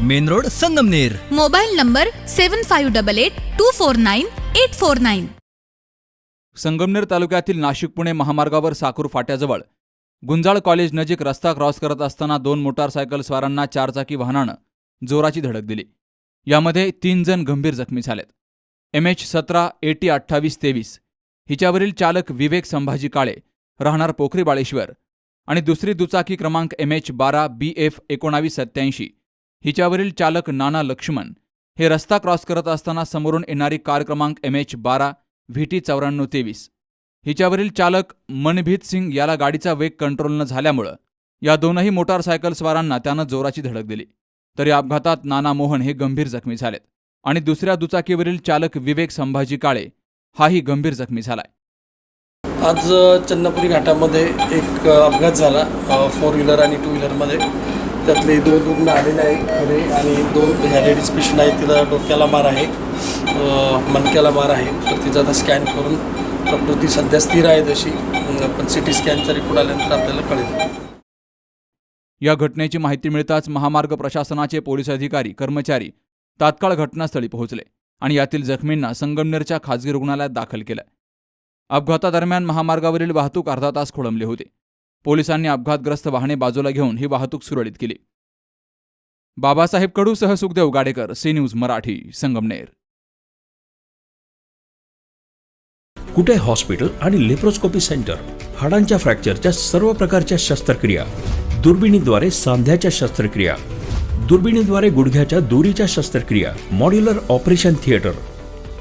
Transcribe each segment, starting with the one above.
Main road Sangamner. Mobile number seven five double eight two four nine eight four nine. Sangamner तालुक्यातील नाशिक पुणे महामार्गावर साकूर फाट्याजवळ Gunjal college नजीक रस्ता cross करत असताना दोन मोटारसायकल स्वारांना चारचाकी वाहनानं जोराची धडक दिली. यामध्ये तीन जण गंभीर जखमी झालेत. एम एच सतरा एटी अठ्ठावीस तेवीस. हिच्यावरील चालक विवेक संभाजी काळे राहणार पोखरी बाळेश्वर आणि दुसरी दुचाकी क्रमांक एम एच बारा बी एफ एकोणावीस सत्याऐंशी हिच्यावरील चालक नाना लक्ष्मण हे रस्ता क्रॉस करत असताना समोरून येणारी कार क्रमांक एम एच बारा व्ही टी चौऱ्याण्णव तेवीस. हिच्यावरील चालक मनभीत सिंग याला गाडीचा वेग कंट्रोल न झाल्यामुळं या दोनही मोटारसायकलस्वारांना त्यानं जोराची धडक दिली. तर या अपघातात नाना मोहन हे गंभीर जखमी झालेत आणि दुसऱ्या दुचाकीवरील चालक विवेक संभाजी काळे हाही गंभीर जखमी झालाय. आज चन्नपुरी चन्नापुरी घाटामध्ये एक अपघात झाला फोर व्हीलर आणि टू व्हीलरमध्ये. त्यातले दोन रुग्ण आलेले आहेत खरे आणि दोन ह्या लेडीज पेशंट आहेत तिला डोक्याला मार आहे मणक्याला मार आहे. तर तिचा आता स्कॅन करून प्रकृती सध्या स्थिर आहे तशी. पण सी टी स्कॅनचा रिपोर्ट आल्यानंतर आपल्याला कळेल. या घटनेची माहिती मिळताच महामार्ग प्रशासनाचे पोलीस अधिकारी कर्मचारी तात्काळ घटनास्थळी पोहोचले आणि यातील जखमींना संगमनेरच्या खाजगी रुग्णालयात दाखल केलं. अपघातादरम्यान महामार्गावरील वाहतूक अर्धा तास खोळंबली होती. पोलिसांनी अपघातग्रस्त वाहने बाजूला घेऊन ही वाहतूक सुरळीत केली. Babasaheb कडूसह Sukhdev Gadekar C news Marathi Sangamner. Kute hospital आणि लेप्रोस्कोपी सेंटर? हाडांच्या फ्रॅक्चरच्या सर्व प्रकारच्या शस्त्रक्रिया. दुर्बिणीद्वारे सांध्याच्या शस्त्रक्रिया. दुर्बिणीद्वारे गुडघ्याच्या दोरीच्या शस्त्रक्रिया. Modular operation theatre.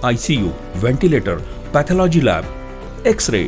I C U ventilator pathology lab. X ray